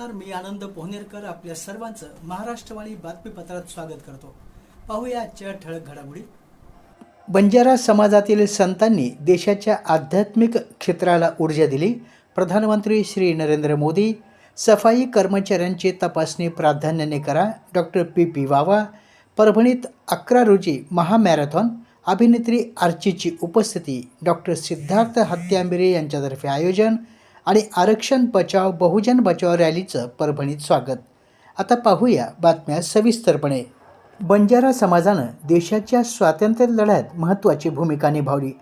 नमस्कार मी आनंद पोहनेरकर आपल्या सर्वांचं महाराष्ट्रवाणी बातमीपत्रात स्वागत करतो. पाहूया आजच्या ठळक घडामोडी. बंजारा समाजातील संतांनी देशाच्या आध्यात्मिक क्षेत्राला ऊर्जा दिली. प्रधानमंत्री श्री नरेंद्र मोदी सफाई कर्मचाऱ्यांची तपासणी प्राधान्याने करा. Doctor P. पी. वावा परभणीत अकरा रोजी महामॅरेथॉन अभिनेत्री आर्चीची उपस्थिती. डॉक्टर सिद्धार्थ हत्यांबिरे यांच्यातर्फे आयोजन. आणि आरक्षण बचाव बहुजन बचाव रॅलीचं परभणीत स्वागत. आता पाहूया बातम्या सविस्तरपणे. बंजारा समाजानं देशाच्या स्वातंत्र्य लढ्यात महत्त्वाची भूमिका निभावली.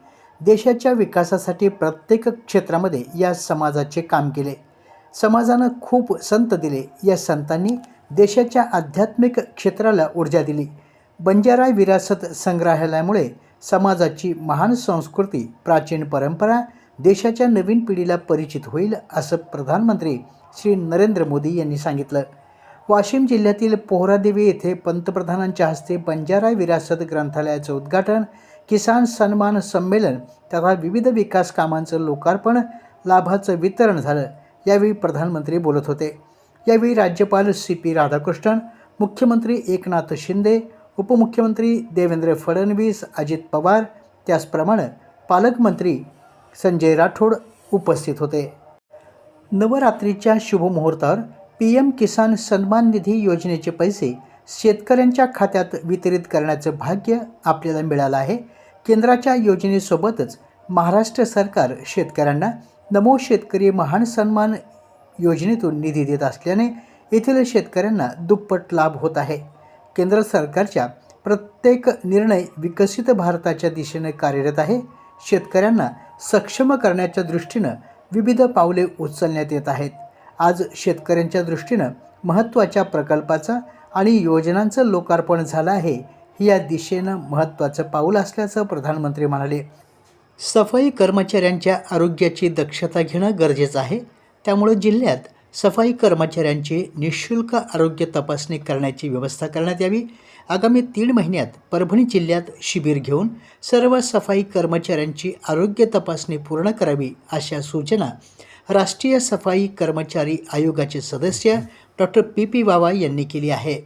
देशाच्या विकासासाठी प्रत्येक क्षेत्रामध्ये या समाजाचे काम केले. समाजानं खूप संत दिले. या संतांनी देशाच्या आध्यात्मिक क्षेत्राला ऊर्जा दिली. बंजारा विरासत संग्रहालयामुळे समाजाची महान संस्कृती प्राचीन परंपरा देशाच्या नवीन पिढीला परिचित होईल असं प्रधानमंत्री श्री नरेंद्र मोदी यांनी सांगितलं. वाशिम जिल्ह्यातील पोहरादेवी येथे पंतप्रधानांच्या हस्ते बंजारा विरासत ग्रंथालयाचं उद्घाटन किसान सन्मान संमेलन तथा विविध विकास कामांचं लोकार्पण लाभाचं वितरण झालं यावेळी प्रधानमंत्री बोलत होते. यावेळी राज्यपाल सी पी राधाकृष्णन मुख्यमंत्री एकनाथ शिंदे उपमुख्यमंत्री देवेंद्र फडणवीस अजित पवार त्याचप्रमाणे पालकमंत्री संजय राठोड उपस्थित होते. नवरात्रीच्या शुभमुहूर्तावर पी एम किसान सन्मान निधी योजनेचे पैसे शेतकऱ्यांच्या खात्यात वितरित करण्याचं भाग्य आपल्याला मिळालं आहे. केंद्राच्या योजनेसोबतच महाराष्ट्र सरकार शेतकऱ्यांना नमो शेतकरी महान सन्मान योजनेतून निधी देत असल्याने येथील शेतकऱ्यांना दुप्पट लाभ होत आहे. केंद्र सरकारच्या प्रत्येक निर्णय विकसित भारताच्या दिशेने कार्यरत आहे. शेतकऱ्यांना सक्षम करण्याच्या दृष्टीनं विविध पावले उचलण्यात येत आहेत. आज शेतकऱ्यांच्या दृष्टीनं महत्त्वाच्या प्रकल्पाचं आणि योजनांचं लोकार्पण झालं आहे ही या दिशेनं महत्त्वाचं पाऊल असल्याचं प्रधानमंत्री म्हणाले. सफाई कर्मचाऱ्यांच्या आरोग्याची दक्षता घेणं गरजेचं आहे. त्यामुळे जिल्ह्यात सफाई कर्मचाऱ्यांची निशुल्क आरोग्य तपासणी करण्याची व्यवस्था करण्यात यावी. आगामी तीन महिन्यात परभणी जिल्ह्यात शिबिर घेऊन सर्व सफाई कर्मचाऱ्यांची आरोग्य तपासणी पूर्ण करावी अशा सूचना राष्ट्रीय सफाई कर्मचारी आयोगाचे सदस्य डॉक्टर पी पी वावा यांनी केली आहे.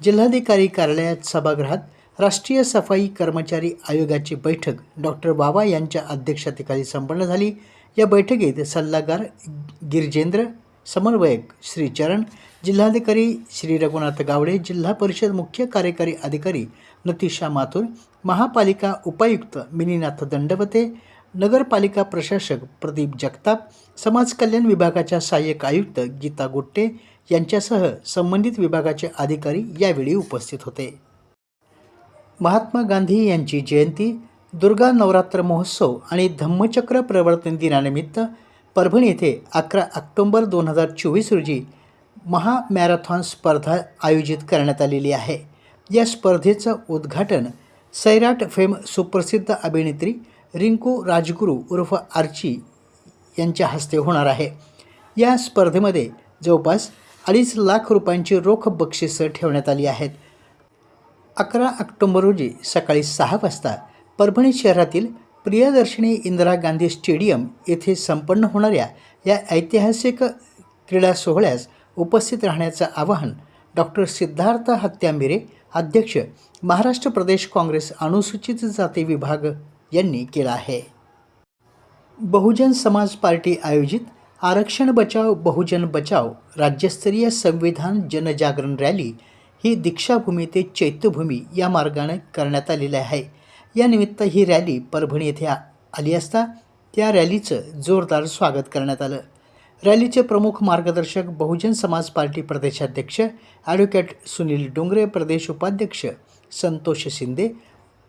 जिल्हाधिकारी कार्यालयात सभागृहात राष्ट्रीय सफाई कर्मचारी आयोगाची बैठक डॉक्टर वावा यांच्या अध्यक्षतेखाली संपन्न झाली. या बैठकीत सल्लागार गिरजेंद्र समन्वयक श्रीचरण जिल्हाधिकारी श्री रघुनाथ गावडे जिल्हा परिषद मुख्य कार्यकारी अधिकारी नतिशा माथुर महापालिका उपायुक्त मिनीनाथ दंडवते नगरपालिका प्रशासक प्रदीप जगताप समाज कल्याण विभागाच्या सहाय्यक आयुक्त गीता गुट्टे यांच्यासह संबंधित विभागाचे अधिकारी यावेळी उपस्थित होते. महात्मा गांधी यांची जयंती दुर्गा नवरात्र महोत्सव आणि धम्मचक्र प्रवर्तन दिनानिमित्त परभणी येथे अकरा ऑक्टोंबर दोन हजार चोवीस रोजी महामॅरेथॉन स्पर्धा आयोजित करण्यात आलेली आहे. या स्पर्धेचं उद्घाटन सैराट फेम सुप्रसिद्ध अभिनेत्री रिंकू राजगुरू उर्फ आर्ची यांच्या हस्ते होणार आहे. या स्पर्धेमध्ये जवळपास अडीच लाख रुपयांची रोख बक्षिसं ठेवण्यात आली आहेत. अकरा ऑक्टोंबर रोजी सकाळी सहा वाजता परभणी शहरातील प्रियदर्शनी इंदिरा गांधी स्टेडियम येथे संपन्न होणाऱ्या या ऐतिहासिक क्रीडा सोहळ्यास उपस्थित राहण्याचं आवाहन डॉक्टर सिद्धार्थ हत्यामिरे अध्यक्ष महाराष्ट्र प्रदेश काँग्रेस अनुसूचित जाती विभाग यांनी केला आहे. बहुजन समाज पार्टी आयोजित आरक्षण बचाव बहुजन बचाव राज्यस्तरीय संविधान जनजागरण रॅली ही दीक्षाभूमी ते चैत्यभूमी या मार्गाने करण्यात आलेली आहे. यानिमित्त ही रॅली परभणी येथे आली असता त्या रॅलीचं जोरदार स्वागत करण्यात आलं. रॅलीचे प्रमुख मार्गदर्शक बहुजन समाज पार्टी प्रदेशाध्यक्ष ॲडव्होकेट सुनील डोंगरे प्रदेश उपाध्यक्ष संतोष शिंदे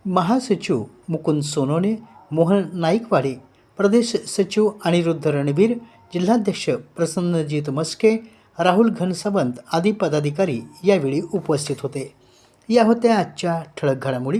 महासचिव मुकुंद सोनोने मोहन नाईकवाडे प्रदेश सचिव अनिरुद्ध रणबीर जिल्हाध्यक्ष प्रसन्नजीत मस्के राहुल घनसावंत आदी पदाधिकारी यावेळी उपस्थित होते. या होत्या आजच्या ठळक घडामोडी.